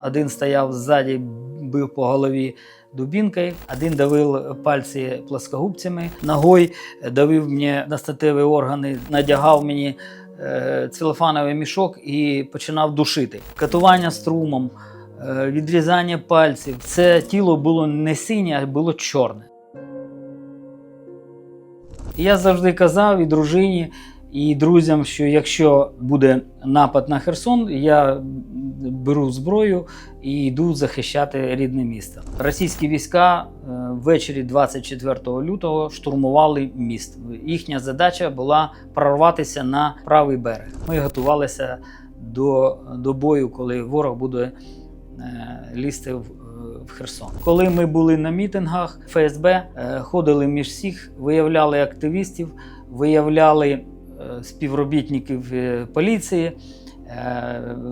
Один стояв ззаді, бив по голові дубінкою, один давив пальці плоскогубцями, ногою давив мені на статеві органи, надягав мені е, целофановий мішок і починав душити. Катування струмом, е, відрізання пальців. Це тіло було не синє, а було чорне. Я завжди казав і дружині, і друзям, що якщо буде напад на Херсон, я беру зброю і йду захищати рідне місто. Російські війська е, ввечері 24 лютого штурмували міст. Їхня задача була прорватися на правий берег. Ми готувалися до, до бою, коли ворог буде е, лізти в, в Херсон. Коли ми були на мітингах, ФСБ е, ходили між всіх, виявляли активістів, виявляли е, співробітників е, поліції, е,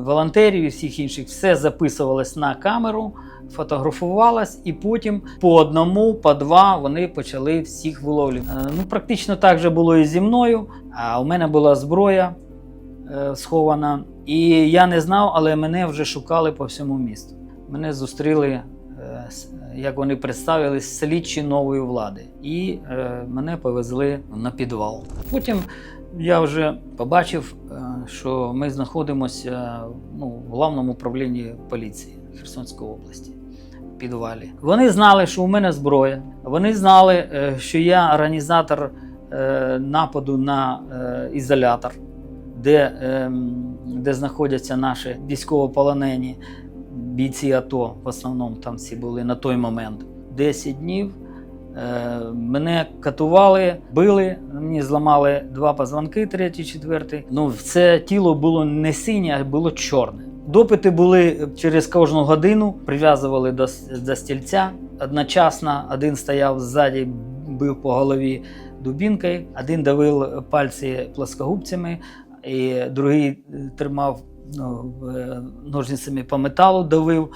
волонтерів і всіх інших. Все записувалось на камеру, фотографувалось, і потім по одному, по два вони почали всіх виловлювати. Е, Ну, практично так же було і зі мною. А у мене була зброя е, схована. І я не знав, але мене вже шукали по всьому місту. Мене зустріли, е, як вони представились, слідчі нової влади. І е, мене повезли на підвал. Потім я вже побачив, е, що ми знаходимося ну, в главному управлінні поліції Херсонської області. в Підвалі. Вони знали, що у мене зброя. Вони знали, е, що я організатор е, нападу на ізолятор, де, ем, де знаходяться наші військовополонені бійці АТО. В основному там всі були на той момент. 10 днів мене катували, били, мені зламали два позвонки, третій, четвертий. Ну, це тіло було не синє, а було чорне. Допити були через кожну годину, прив'язували до, до стільця. Одночасно один стояв ззаді, бив по голові дубінкою, один давив пальці плоскогубцями, і другий е, тримав ну, е, ножницями по металу, давив.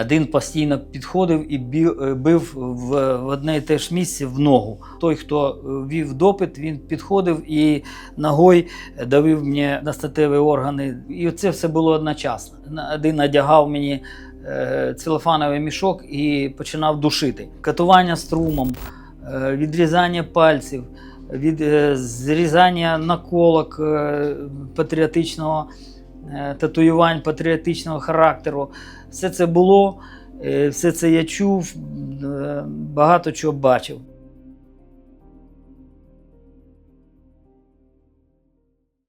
Один постійно підходив і е, бив в, одне і те ж місце в ногу. Той, хто е, вів допит, він підходив і ногою давив мені на статеві органи. І це все було одночасно. Один надягав мені е, целофановий мішок і починав душити. Катування струмом, відрізання пальців, від, зрізання наколок патріотичного татуювань патріотичного характеру. Все це було, е, все це я чув, е, багато чого бачив.